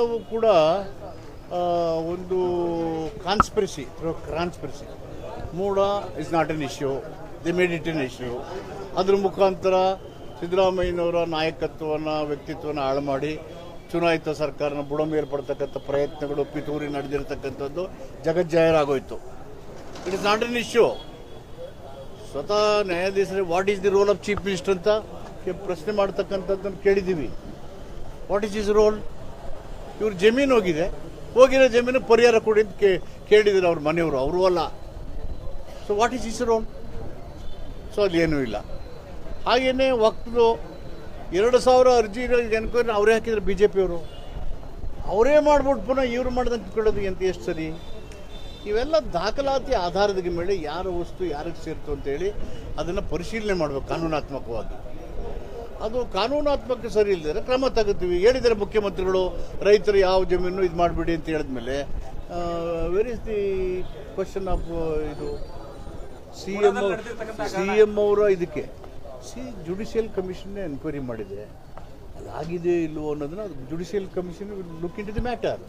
ಇವೆಲ್ಲವೂ ಕೂಡ ಒಂದು conspiracy conspiracy MUDA is not an issue the ಮೆಡಿಟನ್ issue ಅದ್ರ ಮುಖಾಂತರ ಸಿದ್ದರಾಮಯ್ಯನವರ ನಾಯಕತ್ವವನ್ನು ವ್ಯಕ್ತಿತ್ವನ ಹಾಳು ಮಾಡಿ ಚುನಾಯಿತ ಸರ್ಕಾರನ ಬುಡಮೇರ್ಪಡ್ತಕ್ಕಂಥ ಪ್ರಯತ್ನಗಳು, ಪಿತೂರಿ ನಡೆದಿರ್ತಕ್ಕಂಥದ್ದು ಜಗಜ್ಜಾಹೀರಾಗೋಯಿತು it is not an issue ಸ್ವತಃ ನ್ಯಾಯಾಧೀಶರೇ what is the role of chief minister ಅಂತ ಪ್ರಶ್ನೆ ಮಾಡ್ತಕ್ಕಂಥದ್ದನ್ನು ಕೇಳಿದ್ದೀವಿ. ವಾಟ್ ಈಸ್ ಇಸ್ ರೋಲ್ ಇವ್ರ ಜಮೀನು ಹೋಗಿದೆ. ಹೋಗಿರೋ ಜಮೀನು ಪರಿಹಾರ ಕೊಡಿ ಅಂತ ಕೇ ಕೇಳಿದ್ರು ಅವ್ರ ಮನೆಯವರು. ಅವರು ಅಲ್ಲ. So what is is so ಅಲ್ಲಿ ಏನೂ ಇಲ್ಲ. ಹಾಗೆಯೇ ವಕ್ತದು ಎರಡು ಸಾವಿರ ಅರ್ಜಿಗಳಿಗೆ ಎನ್ಕ್ವೈರಿ ಅವರೇ ಹಾಕಿದ್ರು ಬಿ ಜೆ ಪಿಯವರು ಅವರೇ ಮಾಡ್ಬಿಟ್ಟು ಪುನಃ ಇವ್ರು ಮಾಡ್ದಂಗೆ ಕೇಳೋದು ಎಂತ ಎಷ್ಟು ಸರಿ? ಇವೆಲ್ಲ ದಾಖಲಾತಿ ಆಧಾರದ ಮೇಲೆ ಯಾರ ವಸ್ತು ಯಾರಿಗೆ ಸೇರ್ತು ಅಂತೇಳಿ ಅದನ್ನು ಪರಿಶೀಲನೆ ಮಾಡಬೇಕು ಕಾನೂನಾತ್ಮಕವಾಗಿ. ಅದು ಕಾನೂನಾತ್ಮಕ ಸರಿ ಇಲ್ಲದೆ ಕ್ರಮ ತಗೋತೀವಿ. ಹೇಳಿದ್ದಾರೆ ಮುಖ್ಯಮಂತ್ರಿಗಳು ರೈತರು ಯಾವ ಜಮೀನು ಇದು ಮಾಡಿಬಿಡಿ ಅಂತ ಹೇಳಿದ್ಮೇಲೆ where is the question of ಇದು ಸಿ ಎಂ ಸಿ ಎಂ ಅವರ ಇದಕ್ಕೆ. ಸಿ ಜುಡಿಷಿಯಲ್ ಕಮಿಷನ್ನೇ ಎನ್ಕ್ವೈರಿ ಮಾಡಿದೆ? ಅದಾಗಿದೆ ಇಲ್ಲವೋ ಅನ್ನೋದನ್ನ judicial commission look into the matter